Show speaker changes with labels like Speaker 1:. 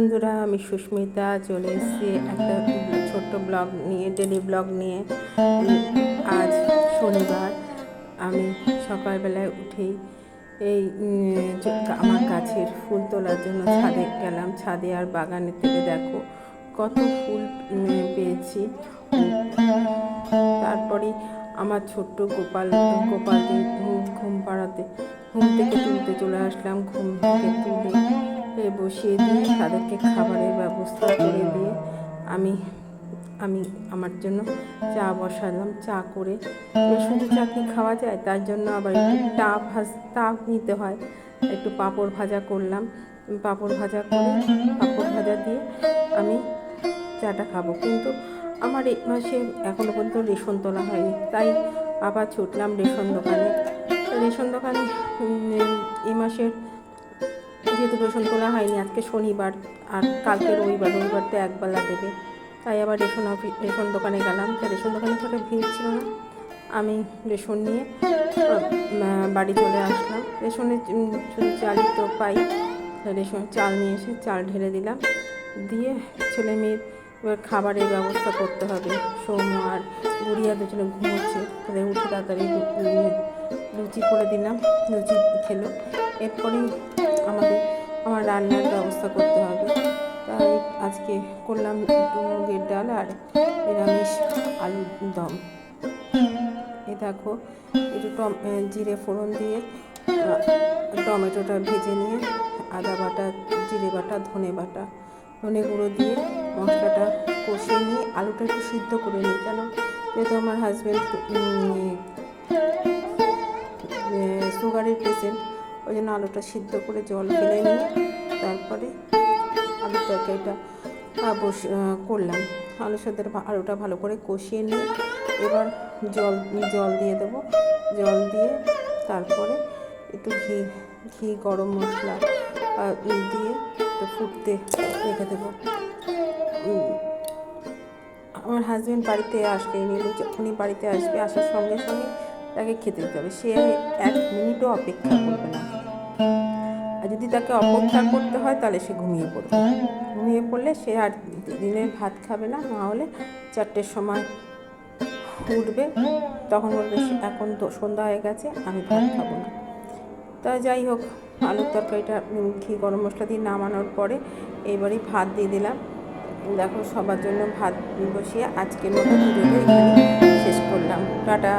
Speaker 1: বন্ধুরা, আমি সুস্মিতা চলে এসেছি একটা ছোট্ট ব্লগ নিয়ে ডেলি ব্লগ নিয়ে। আজ শনিবার, আমি সকালবেলায় উঠেই এই আমার গাছের ফুল তোলার জন্য ছাদে গেলাম। ছাদে আর বাগানের থেকে দেখো, কত ফুল পেয়েছি। তারপরে আমার ছোট্ট গোপাল, গোপালকে ঘুম পাড়াতে, ঘুম থেকে তুলতে চলে আসলাম। ঘুম থেকে তুলে বসিয়ে দিয়ে তাদেরকে খাবারের ব্যবস্থা করে দিয়ে আমি আমি আমার জন্য চা বসালাম, চা করে শুধু চা কি খাওয়া যায়? তার জন্য আবার একটু টা ভাজ তা নিতে হয়। একটু পাঁপড় ভাজা করলাম। পাঁপড় ভাজা করে পাঁপড় ভাজা দিয়ে আমি চাটা খাব। কিন্তু আমার এই মাসে এখনও পর্যন্ত রেশন তোলা হয়নি। তাই আবার ছুটলাম রেশন দোকানে। রেশন দোকানে এই মাসের যেহেতু রেশন তোলা হয়নি আজকে শনিবার আর কালকে রবিবার রবিবার তো একবেলা দেবে। তাই আবার রেশন অফিস রেশন দোকানে গেলাম। তা রেশন দোকানে তো ভিড় ছিল না। আমি রেশন নিয়ে বাড়ি চলে আসলাম। রেশনে উম, শুধু চালই তো পাই। রেশন চাল নিয়ে এসে চাল ঢেলে দিলাম। দিয়ে ছেলে মেয়ের এবার খাবারের ব্যবস্থা করতে হবে। সৌম্য আর গুড়িয়া দুজনে ঘুমোচ্ছে। তাদের উঠে তাড়াতাড়ি লুচি করে দিলাম। লুচি খেলো। এরপরেই আমাদের আমার রান্নার ব্যবস্থা করতে হবে। তাই আজকে করলাম একটু মুগের ডাল আর নিরামিষ আলুর দম। এ দেখো, একটু টম জিরে ফোড়ন দিয়ে টমেটোটা ভেজে নিয়ে, আদা বাটা, জিরে বাটা, ধনে বাটা, ধনে গুঁড়ো দিয়ে মশলাটা কষিয়ে নিয়ে আলুটা একটু সিদ্ধ করে নিই। কেন? যেহেতু আমার হাজব্যান্ড সুগারের পেশেন্ট ওই জন্য আলুটা সিদ্ধ করে জল ফেলে নিয়ে তারপরে আলুর তরকারিটা বস করলাম। আলুর সাথে আলুটা ভালো করে কষিয়ে নিয়ে এবার জল জল দিয়ে দেবো। জল দিয়ে তারপরে একটু ঘি ঘি, গরম মশলা দিয়ে একটু ফুটতে রেখে দেবো। আমার হাজব্যান্ড বাড়িতে আসবে যখনই বাড়িতে আসবে আসার সঙ্গে সঙ্গে তাকে খেতে দিতে হবে। সে এক মিনিটও অপেক্ষা করবে না। আর যদি তাকে অপেক্ষা করতে হয়, তাহলে সে ঘুমিয়ে পড়বে। ঘুমিয়ে পড়লে সে আর দিনের ভাত খাবে না। না হলে চারটের সময় উঠবে। তখন বলবে "সে- এখন তো সন্ধ্যা হয়ে গেছে, আমি ভাত খাব না। তা যাই হোক, আলুর তরকারিটা ঘি, গরম মশলা দিয়ে নামানোর পরে এবারই ভাত দিয়ে দিলাম। দেখো, সবার জন্য ভাত বসিয়ে আজকের মতো এখানে শেষ করলাম। টাটা।